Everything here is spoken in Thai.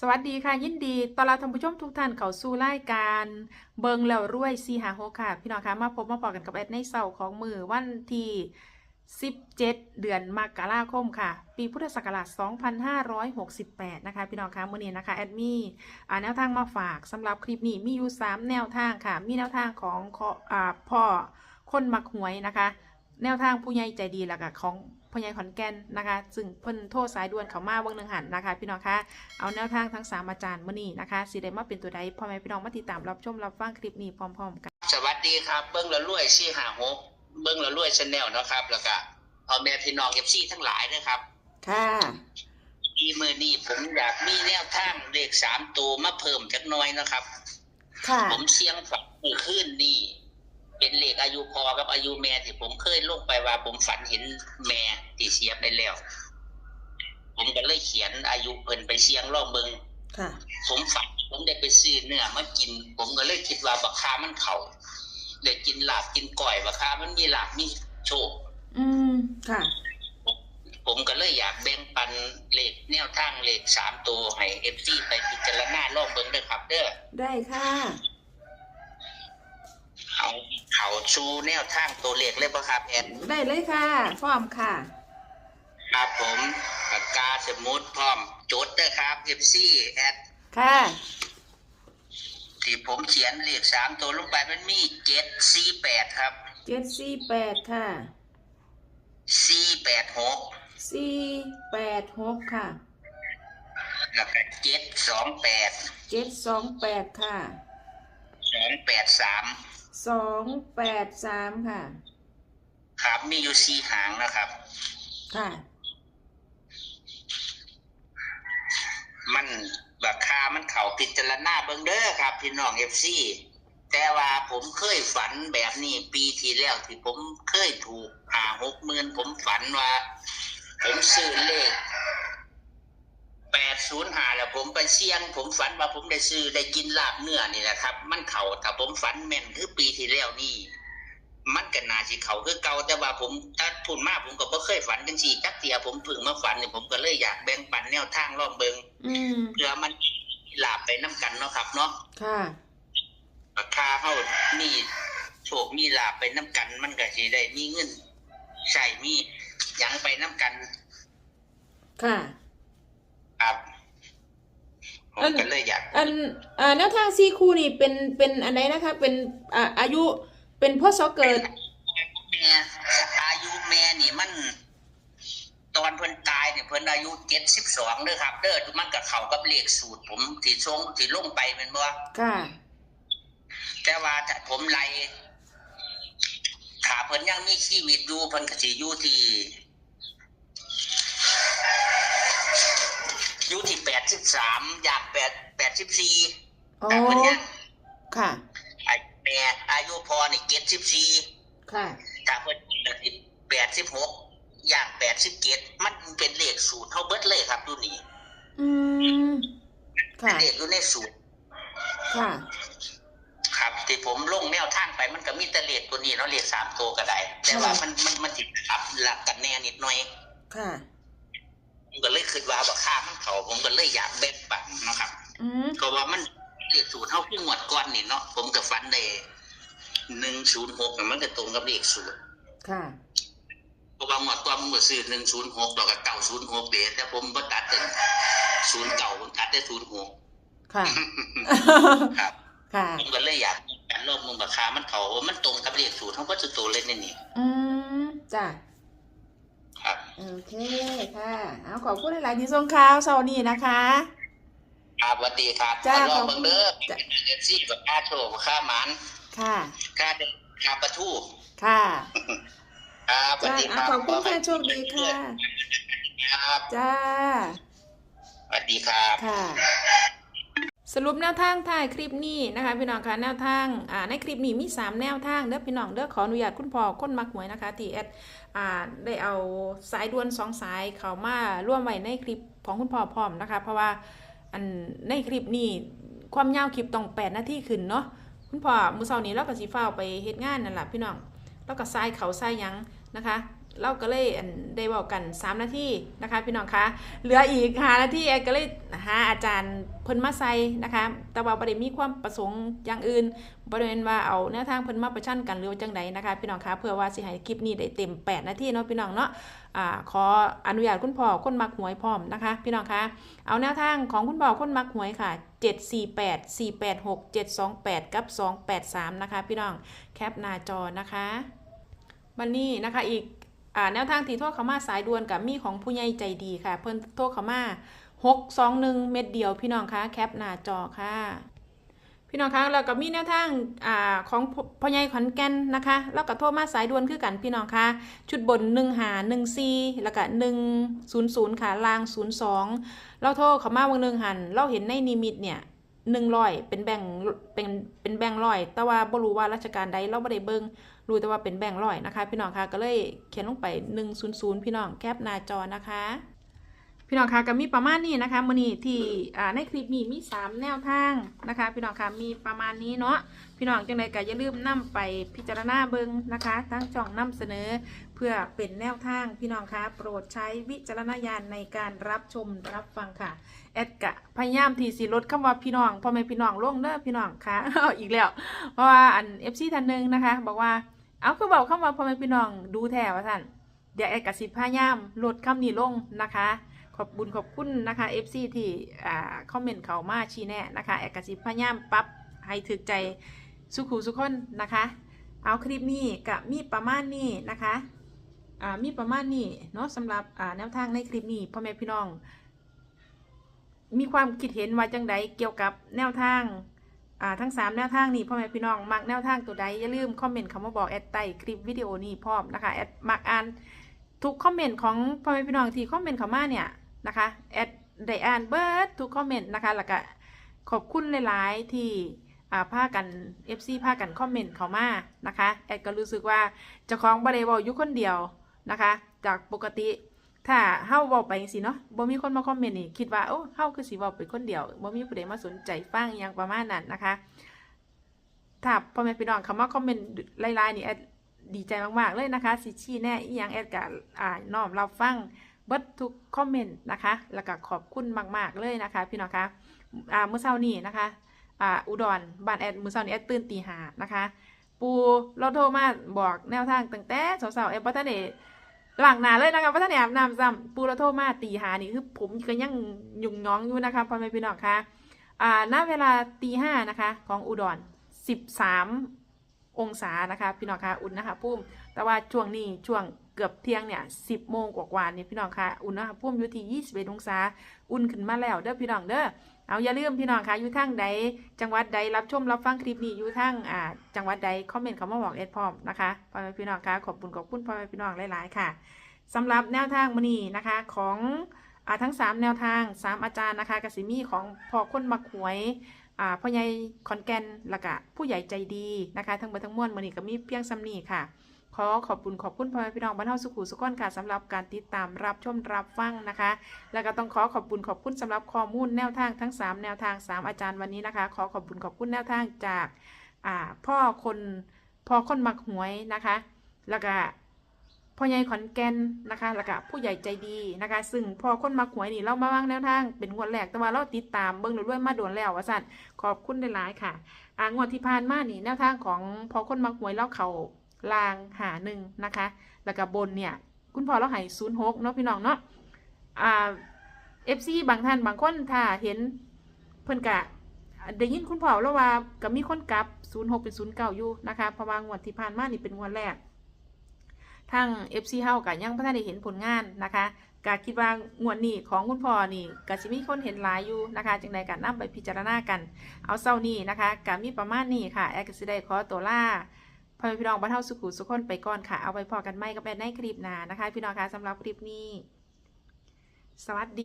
สวัสดีค่ะ ยินดีตอนรับท่านผู้ชมทุกท่านเข้าสู่รายการเบิงแล้วรวยซีหาโฮค่ะ พี่น้องคะมาพบมาปอกันกับแอดในเสาร์ของมือวันที่17 เดือนมกราคมค่ะ ปีพุทธศักราช 2568 นะคะ พี่น้องคะมื้อนี้นะคะ แอดมีอ่าแนวทางมาฝากสำหรับคลิปนี้มีอยู่ 3 แนวทางค่ะ มีแนวทางของอพ่อคนมักหวยนะคะ แนวทางผู้ใหญ่ใจดีแล้วก็ของ พ่อใหญ่ขอนแก่นนะคะซึ่งเพิ่นโทรสายด่วนเขามาเบิ่งหนึงหันนะคะพี่น้องคะเอาแนวทางทั้งสามอาจารย์มื้อนี้นะคะสิได้มาเป็นตัวใดพ่อแม่พี่น้องมาติดตามรับชมรับฟังคลิปนี้พร้อมๆกันสวัสดีครับเบิ้งละรวยชี่หาหกเบิ้งละรวยชาแนลนะครับ แล้วก็พ่อแม่พี่น้องเอฟซีทั้งหลายนะครับค่ะอีมือนี้ผมอยากมีแนวทางเลขสามตัวมาเพิ่มจักหน้อยนะครับ ค่ะ ผมเสียงฝันเมื่อคืนนี่ เป็นเลขอายุพอกับอายุแม่ที่ผมเคยลงไปว่าผมฝันเห็นแม่ที่เสียไปแล้ว ผมก็เลยเขียนอายุเพิ่นไปเสียงล่องเบิงค่ะผมฝันผมได้ไปซื้อเนื้อมากิน ผมก็เลยคิดว่าบักคามันเขาได้กินลาบกินก่อยบักคามันมีลาบมีโชคอืมค่ะ ผมก็เลยอยากแบ่งปันเลขแนวทางเลขสามตัวให้เอฟซีไปพิจารณาลองเบิ่งเด้อครับเด้อได้ค่ะ เอาเขาชูแนวทางตัวเลขเลยป่ะครับแอดได้เลยค่ะ พร้อมค่ะ ครับผมปากกาสมุดพร้อมจดเด้อครับเอฟซีแอดค่ะที่ผมเขียนเลขสามตัวลงไปมันมีเจ็ดสี่แปดครับเจ็ดสี่แปดค่ะสี่แปดหกสี่แปดหกค่ะ แล้วก็เจ็ดสองแปดเจ็ดสองแปดค่ะสองแปดสาม สองแปดสามค่ะ ครับมีอยู่สี่หางนะครับ ค่ะ มันราคามันเขาพิจารณาเบิ่งเด้อครับ พี่น้องเอฟซีแต่ว่าผมเคยฝันแบบนี้ ปีที่แล้วที่ผมเคยถูกหาหกหมื่นผมฝันว่า ผมซื้อเลขแปดศูนย์หาแล้วผมไปเสี่ยง ผมฝันว่าผมได้ซื้อได้กินลาบเนื้อนี่แหละครับ มันเขาถ้าผมฝันแม่นคือปีที่แล้วนี่ มันก็น่าสิเขาคือเก่าแต่ว่าผมถ้าพูดมากผมก็บ่เคยฝันจังซี่จักเตียผมเพิ่งมาฝันนี่ผมก็เลยอยากแบ่งปันแนวทางลองเบิงอืมเพื่อมันหลาบไปน้ำกันเนาะครับเนาะค่ะราคาเฮามีโชคมีลาบไปน้ำกัน มันก็สิได้มีเงินใช้มีหยังไปน้ำกัน ค่ะ ครับผมอันก็เลยอยากอันอ่าแนวทางซีคูนี่เป็นเป็นอันไหนนะคะ เป็นอ่าอายุเป็นพ่อสอเกิดแม่อายุแม่นี่มัน ตอนเพิ่นตายเนี่ยเพิ่นอายุเจ็ดสิบสองเด้อครับ เด้อมันกับเขากับเลขสูตร ผมที่ทรงที่ลงไปแมันบ่ค่ะแต่ว่าถ้าผมไล่ถ้าเพิ่นยังมีชีวิตอยู่เพิ่นก็สิอยู่ที่ อยู่ที่แปดสิบสามอยากแปดแปดสิบสี่อ๋อแต่เพิ่นยังค่ะอายุแม่อายุพอนี่เจ็ดสิบสี่ค่ะ ถ้าเพิ่นแปดสิบหกอยากแปดสิบเจ็ดมันเป็นเลขสูตรเท่าเบิดเลยครับดูนี่อืมค่ะ เลขอยู่ในสูตรค่ะ ครับ ที่ผมลงแนวทางไปมันก็มีแต่เลขตัวนี้เนาะเลขสามตัวก็ได้ แต่ว่ามันมันมันติดอับหลักกันแน่นิดหน่อย ค่ะ ผมก็เลยคิดว่าบักค่ามันเขาผมก็เลยอยากแบ่งปันเนาะครับอืมก็ว่ามันเลขสูตรเท่าที่งวดก่อนนี่เนาะผมกับฟันได้หนึ่งศูนย์หกมันก็ตรงกับเลขสูตรค่ะเพราะว่างวดก่อนผมก็ซื้อหนึ่งศูนย์หกแล้วก็เก้าศูนย์หกเดแต่ผมบ่ตัดถึงศูนย์เก่าผมตัดได้ศูนย์หกค่ะ ครับค่ะ ผมก็เลยอยากการลบมึงบักค่ามันเขามันตรงกับเลขสูตรทั้งวัตถุตัวเลยนี่นี่อืมจ้ะครับ โอเคค่ะ เอาขอบคุณหลายๆที่ส่งข่าวเสาร์นี้นะคะ ครับสวัสดีครับจ้าลองขอบคุเบิ่ณงเด้อจ้ะเอฟซีกับค่าโชว์ค่าหมันค่ะ ค่าเด็กค่าประทูค่ะครับสวัจ้าสดีคเอารับขอบคุณค่ะโชคดีค่ะ ครับจ้า สวัสดีครับ ค่ะ สรุปแนวทางถ่ายคลิปนี้นะคะพี่น้องคะแนวทางในคลิปนี้มี 3 แนวทางเด้อพี่น้องเด้อขออนุญาตคุณพ่อคนมักหวยนะคะที่แอดได้เอาสายด่วนสองสายเข้ามาร่วมไว้ในคลิปของคุณพ่อพร้อมนะคะ เพราะว่าอันในคลิปนี้ความยาวคลิปต้อง8นาทีขึ้นเนาะคุณพ่อมือเช้านี้เราก็สิฟ้าไปเฮ็ดงานนั่นแหละพี่น้องแล้วก็สายเขาสายยังนะคะ เราก็เลยได้บอกกัน 3 นาทีนะคะพี่น้องคะเหลืออีกหานาทีแอก็เลยหาอาจารย์เพิ่นมาใส่นะคะแต่ว่าบ่ได้มีความประสงค์อย่างอื่นบริเวณว่าเอาแนวทางเพิ่นมาประชันกันหรือว่าจังใดนะคะพี่น้องคะเพื่อว่าสิให้คลิปนี้ได้เต็ม 8 นาทีเนาะพี่น้องเนาะอ่าขออนุญาตคุณพ่อคนมักหวยพร้อมนะคะ พี่น้องคะเอาแนวทางของคุณพ่อคนมักหวยค่ะ 748 486 728 กับ 283 นะคะ พี่น้องแคปหน้าจอนะคะวันนี้นะคะอีก แนวทางที่โทรเข้ามาสายด่วนกับมีของผู้ใหญ่ใจดีค่ะ เพิ่นโทรเข้ามา621 เม็ดเดียวพี่น้องคะแคปหน้าจอค่ะ พี่น้องคะแล้วก็มีแนวทางอ่าของพ่อใหญ่ขอนแก่นนะคะ แล้วก็โทรมาสายด่วนคือกันพี่น้องคะชุดบน1หา1 4แล้วก็100ค่ะล่าง 02 เราโทรเข้ามาวันหนึ่งหัน เราเห็นในนิมิตเนี่ย100เป็นแบ่งเป็นเป็นแบ่งร้อย แต่ว่าบ่รู้ว่าราชการใดเราบ่ได้เบิ่ง รู้แต่ว่าเป็นแบ่งร้อยนะคะ พี่น้องคะก็เลยเขียนลงไป 100 พี่น้องแคปหน้าจอนะคะ พี่น้องคะก็มีประมาณนี้นะคะมือนี้ที่ในคลิปนี้มี 3 แนวทางนะคะ พี่น้องคะมีประมาณนี้เนาะพี่น้องจังไดก็อย่าลืมนํไปพิจารณาเบิงนะคะทั้งจ่องนํเสนอเพื่อเป็นแนวทางพี่น้องคะโปรดใช้วิจารณญาณในการรับชมรับฟังค่ะแอดกะพยายามทีสิลดคำว่าพี่น้องพ่อแม่พี่น้องลงเด้อพี่น้องค่ะอีกแล้ว เพราะว่าอัน FC ท่านหนึ่งนะคะ บอกว่า เอาคือบอกคำว่าพ่อแม่พี่น้องดูแท้ว่าท่านเดี๋ยวแอดกะสิบพยายามลดคำนี้ลงนะคะ ขอบบุญขอบคุณนะคะ FC ที่อ่าคอมเมนต์เขามาชี้แนะนะคะแอดกะสิบพยายามปรับให้ถึกใจสุขูสุขคนนะคะ เอาคลิปนี้กับมีประมาณนี้นะคะอ่ามีประมาณนี้เนาะสำหรับอ่าแนวทางในคลิปนี้พ่อแม่พี่น้อง มีความคิดเห็นว่าจังใดเกี่ยวกับแนวทาง อ่าทั้ง 3 แนวทางนี้พ่อแม่พี่น้องมักแนวทางตัวใดอย่าลืมคอมเมนต์คำว่าบอกแอดใต้คลิปวิดีโอนี้พร้อมนะคะแอดมักอ่านทุกคอมเมนต์ของพ่อแม่พี่น้องที่คอมเมนต์เข้ามาเนี่ยนะคะแอดได้อ่านเบิร์ดทุกคอมเมนต์นะคะแล้วก็ขอบคุณหลาย ๆ ที่อ่าพากัน FC พากันคอมเมนต์เข้ามานะคะแอดก็รู้สึกว่าเจ้าของบริวารอยู่คนเดียวนะคะ จากปกติ ถ้าเฮาเว้าไปจังซี่เนาะบ่มีคนมาคอมเมนต์นี่คิดว่าโอ้เฮาคือสิเว้าไปคนเดียวบ่มีผู้ใดมาสนใจฟังอหยังประมาณนั้นนะคะ ถ้าพ่อแม่พี่น้องเข้ามาคอมเมนต์หลายๆนี่แอดดีใจมากๆเลยนะคะสิชี้แน่อีหยังแอดก็อ่าน้อมรับฟังเบิดทุกคอมเมนต์นะคะ แล้วก็ขอบคุณมากๆเลยนะคะ พี่น้องคะอ่าเมื่อเช้านี้นะคะอ่าอุดรบ้านแอดมื้อเช้านี้แอดตื่นตีห้านะคะ ปูเราโทรมาบอกแนวทางตั้งแต่เช้าๆแอดบ่ทันได้ หลังหนาเลยนะคะพราะท่านแอบนำซ้ำปูระโทมาตีหานี่คือผมก็ยังยุ่งน้องอยู่นะคะพ่อแม่พี่น้องคะอ่าณเวลาตีห้านะคะ ของอุดรสิบสามองศานะคะ พี่น้องคะอุ่นนะคะพุ่มแต่ว่าช่วงนี้ช่วง เกือบเที่ยงเนี่ยสิบโมงกว่าๆนี่พี่น้องคะอุ่นนะคะพุ่มอยู่ที่ยี่สิบเอ็ดองศาอุ่นขึ้นมาแล้วเด้อพี่น้องเด้อเอาอย่าลืมพี่น้องคะอยู่ทางใดจังหวัดใดรับชมรับฟังคลิปนี้อยู่ทางอ่าจังหวัดใดคอมเมนต์คำว่าบอกเอ็ดพร้อมนะคะพ่อแม่พี่น้องคะขอบคุณขอบคุณพ่อแม่พี่น้องหลาย ๆ ค่ะสำหรับแนวทางมอนีนะคะของอาทั้ง 3 แนวทาง 3 อาจารย์นะคะกสิมีของพอคนมักหวยอ่าพ่อใหญ่ขอนแก่นละกะผู้ใหญ่ใจดีนะคะ ทั้งหมดทั้งมวลมอนีก็มีเพียงซ้ำนี้ค่ะ ขอขอบคุณขอบคุณพ่อแม่พี่น้องบ้านเฮาสุขุสุขอนค่ะสำหรับการติดตามรับชมรับฟังนะคะ แล้วก็ต้องขอขอบคุณขอบคุณสำหรับข้อมูลแนวทางทั้ง 3 แนวทาง 3 อาจารย์วันนี้นะคะ ขอขอบคุณขอบคุณแนวทางจากาพ่อคนพ่อคนมักหวยนะคะ แล้วก็พ่อใหญ่ขอนแก่นนะคะแล้วก็ผู้ใหญ่ใจดีนะคะ ซึ่งพอคนมาหวยนี่เรามาวางแนวทางเป็นงวดแรกแต่ว่าเราติดตามเบิ้งเรื่อยๆมาโดนแล้วว่าสั่นขอบคุณหลายๆค่ะอ่างวดที่ผ่านมานี่แนวทางของพอคนมาหวยเราเขา ลางหาหนึ่งนะคะ แล้วก็บนเนี่ย คุณพ่อเราให้ศูนย์หกเนาะพี่น้องเนาะอ่าเอฟซีบางท่านบางคนถ้าเห็นเพิ่นกะได้ยินคุณพ่อแล้วว่าก็มีคนกลับศูนย์หกเป็นศูนย์เก้าอยู่นะคะเพราะว่างวดที่ผ่านมานี่เป็นงวดแรกทาง FC เฮาก็ยังบ่ทันได้เห็นผลงานนะคะก็คิดว่างวดนี้ของคุณพ่อนี่ก็สิมีคนเห็นหลายอยู่นะคะจังใดก็นำไปพิจารณากัน เอาเช้านี้นะคะก็มีประมาณนี้ค่ะ แอดก็สิได้ขอตัวลา พ่อพี่น้องบ้านเฮาสุขุสุขคนไปก่อนค่ะ เอาไปพอกันไหม่กับแอดในคลิปหน้านะคะ พี่น้องคะสำหรับคลิปนี้ สวัสดี